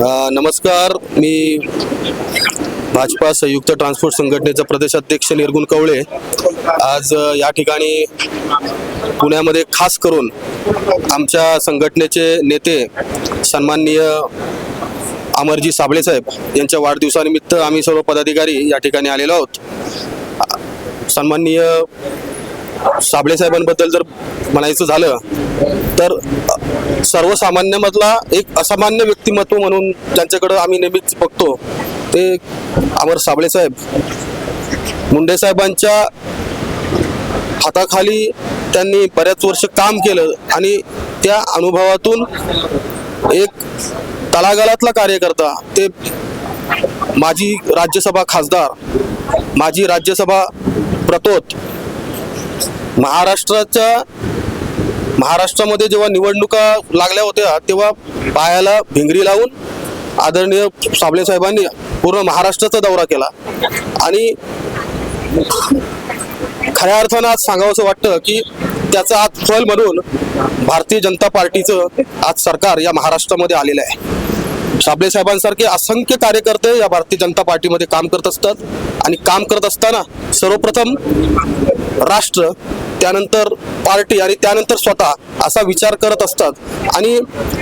नमस्कार. मी भाजपा संयुक्त ट्रान्सपोर्ट संघटनेचा प्रदेशाध्यक्ष निर्गुण कवळे. आज या ठिकाणी पुण्यामध्ये खास करून आमच्या संघटनेचे नेते सन्माननीय अमरजी साबळे साहेब यांच्या वाढदिवसानिमित्त आम्ही सर्व पदाधिकारी या ठिकाणी आलेलो आहोत. सन्माननीय साबळे साहेबांबद्दल जर म्हणायचं झालं तर सर्वसामान्यमधला सर्वसामान्यामधला एक असामान्य व्यक्तिमत्व म्हणून ज्यांच्याकडं आम्ही नेहमीच बघतो ते अमर साबळे साहेब. मुंडे साहेबांच्या हाताखाली त्यांनी बऱ्याच वर्ष काम केलं आणि त्या अनुभवातून एक तळागाळातला कार्यकर्ता ते माजी राज्यसभा खासदार माजी राज्यसभा प्रतोत महाराष्ट्राच्या महाराष्ट्रामध्ये जेव्हा निवडणुका लागल्या होत्या तेव्हा पायाला भिंगरी लावून आदरणीय साबळे साहेबांनी पूर्ण महाराष्ट्राचा दौरा केला. आणि खऱ्या अर्थानं आज सांगावंसं वाटतं की त्याचं आज फल म्हणून भारतीय जनता पार्टीचं आज सरकार या महाराष्ट्रामध्ये आलेलं आहे. साबळे साहेबांसारखे असंख्य कार्यकर्ते या भारतीय जनता पार्टीमध्ये काम करत असतात. आणि काम करत असताना सर्वप्रथम राष्ट्र त्यानंतर पार्टी आणि त्यानंतर स्वतः असा विचार करत असतात. आणि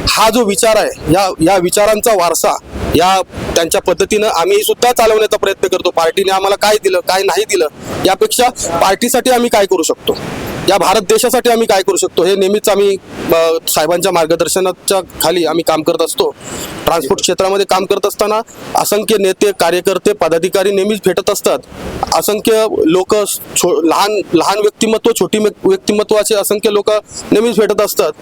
हा जो विचार आहे या या विचारांचा वारसा या त्यांच्या पद्धतीनं आम्ही सुद्धा चालवण्याचा प्रयत्न करतो. पार्टीने आम्हाला काय दिलं काय नाही दिलं यापेक्षा पार्टीसाठी आम्ही काय करू शकतो? या भारत देशासाठी आम्ही काय करू शकतो? हे नेहमीच आम्ही साहेबांच्या मार्गदर्शनाच्या खाली आम्ही काम करत असतो. ट्रान्सपोर्ट क्षेत्रामध्ये काम करत असताना असंख्य नेते कार्यकर्ते पदाधिकारी नेहमीच भेटत असतात. असंख्य लोक लहान लहान व्यक्तिमत्व छोटी व्यक्तिमत्वाचे असंख्य लोक नेहमीच भेटत असतात.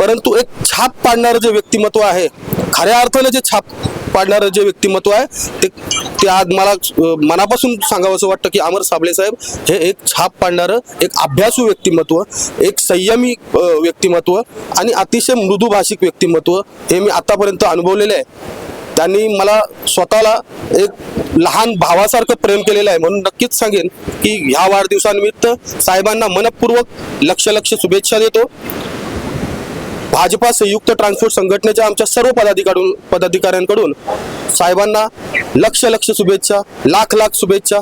परंतु एक छाप पाडणारं जे व्यक्तिमत्व आहे खऱ्या अर्थानं जे छाप पाडणारं जे व्यक्तिमत्व आहे ते ते आज मला मनापासून मनापासून सांगावंसं वाटतं की अमर साबळे साहेब हे एक छाप पाडणारं एक अभ्यासू व्यक्तिमत्व एक संयमी व्यक्तिमत्व आणि अतिशय मृदू भाषिक व्यक्तिमत्व हे मी आतापर्यंत अनुभवलेलं आहे. त्यांनी मला स्वतःला एक लहान भावासारखं प्रेम केलेलं आहे म्हणून नक्कीच सांगेन की ह्या वाढदिवसानिमित्त साहेबांना मनपूर्वक लक्ष लक्ष शुभेच्छा देतो. भाजपा संयुक्त ट्रान्सपोर्ट संघटनेच्या आमच्या सर्व पदाधिकारून पदाधिकाऱ्यांकडून साहेबांना लक्ष लक्ष शुभेच्छा लाख लाख शुभेच्छा.